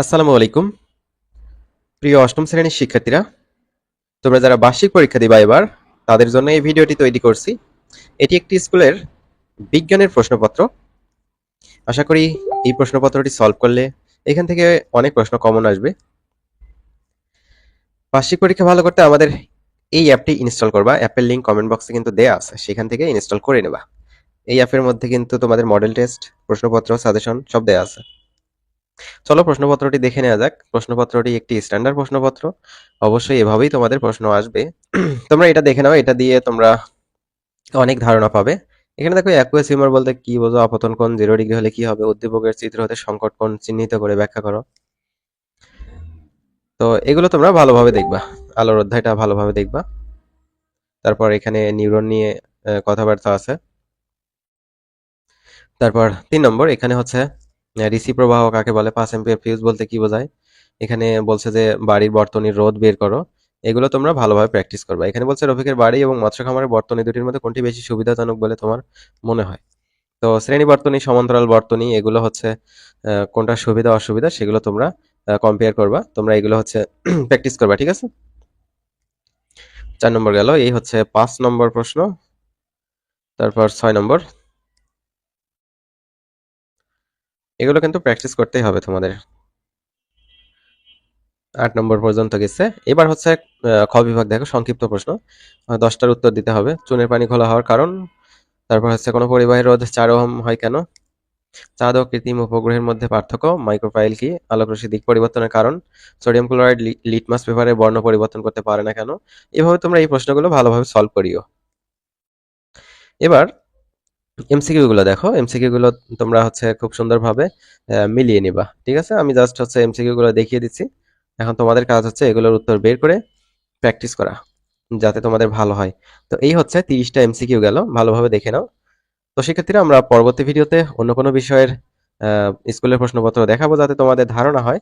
আসসালামু আলাইকুম। প্রিয় অষ্টম শ্রেণির শিক্ষার্থীরা, তোমরা যারা বার্ষিক পরীক্ষা দিবা এবার, তাদের জন্য এই ভিডিওটি তৈরি করছি। এটি একটি স্কুলের বিজ্ঞানের প্রশ্নপত্র। আশা করি এই প্রশ্নপত্রটি সলভ করলে এখান থেকে অনেক প্রশ্ন কমন আসবে। বার্ষিক পরীক্ষা ভালো করতে আমাদের এই অ্যাপটি ইনস্টল করবা। অ্যাপের লিঙ্ক কমেন্ট বক্সে কিন্তু দেয়া আছে। সেখান থেকে ইনস্টল করে নেবা। এই অ্যাপের মধ্যে কিন্তু তোমাদের মডেল টেস্ট প্রশ্নপত্র সাজেশন সব দেয়া আছে। চলো প্রশ্নপত্রটি দেখে নেওয়া যাক। প্রশ্নপত্রটি একটি স্ট্যান্ডার্ড প্রশ্নপত্র। অবশ্যই এভাবেই তোমাদের প্রশ্ন আসবে। তোমরা এটা দেখে নাও, এটা দিয়ে তোমরা অনেক ধারণা পাবে। এখানে দেখো অ্যাকুয়াস হিউমার বলতে কি বোঝো? আপতন কোণ জিরো ডিগ্রি হলে কি হবে? উদ্দীপকের চিত্র হতে সংকট কোণ চিহ্নিত করে ব্যাখ্যা করো। তো এগুলো তোমরা ভালোভাবে দেখবা। আলোর অধ্যায়টা ভালোভাবে দেখবা। তারপর এখানে নিউরন নিয়ে কথাবার্তা আছে। তারপর তিন নম্বর, এখানে হচ্ছে ডিসি প্রবাহ কাকে বলে? পাঁচ এম্পিয়ার ফিউজ বলতে কি বোঝায়? এখানে বলছে যে বাড়ির বর্তনীর রোধ বের করো। এগুলো তোমরা ভালোভাবে প্র্যাকটিস করবে। এখানে বলছে রফিকের বাড়ি এবং মৎস্য খামারের বর্তনী দুটির মধ্যে কোনটি বেশি সুবিধাজনক বলে তোমার মনে হয়? তো শ্রেণি বর্তনী, সমান্তরাল বর্তনী, এগুলো হচ্ছে কোনটা সুবিধা, অসুবিধা সেগুলো তোমরা কম্পেয়ার করবা। তোমরা এগুলো হচ্ছে প্র্যাকটিস করবা, ঠিক আছে? চার নম্বর গেল, এই হচ্ছে পাঁচ নম্বর প্রশ্ন। তারপর ছয় নম্বর। এগুলো কিন্তু প্র্যাকটিস করতেই হবে তোমাদের। আট নম্বর পর্যন্ত গেছে। এবার হচ্ছে খ বিভাগ দেখো, সংক্ষিপ্ত প্রশ্ন। দশটার উত্তর দিতে হবে। চুনের পানি খোলা হওয়ার কারণ, তারপর হচ্ছে কোনো পরিবাহী রোধ চার ওহম হয় কেন? চাঁদ ও কৃত্রিম উপগ্রহের মধ্যে পার্থক্য মাইক্রোফাইল কি? আলোকরশ্মি দিক পরিবর্তনের কারণ সোডিয়াম ক্লোরাইড লিটমাস পেপারে বর্ণ পরিবর্তন করতে পারে না কেন? এভাবে তোমরা এই প্রশ্নগুলো ভালোভাবে সলভ করিও। এবার এমসিকিউ গুলো দেখো। এমসিকিউ গুলো তোমরা হচ্ছে খুব সুন্দরভাবে মিলিয়ে নিবা। ঠিক আছে? আমি জাস্ট হচ্ছে এমসিকিউ গুলো দেখিয়ে দিচ্ছি। এখন তোমাদের কাজ হচ্ছে এগুলোর উত্তর বের করে প্র্যাকটিস করা, যাতে তোমাদের ভালো হয়। তো এই হচ্ছে তিরিশটা এমসিকিউ গেল। ভালোভাবে দেখে নাও। তো শিক্ষার্থীরা আমরা পরবর্তী ভিডিওতে অন্য কোনো বিষয়ের স্কুলের প্রশ্নপত্র দেখাবো, যাতে তোমাদের ধারণা হয়।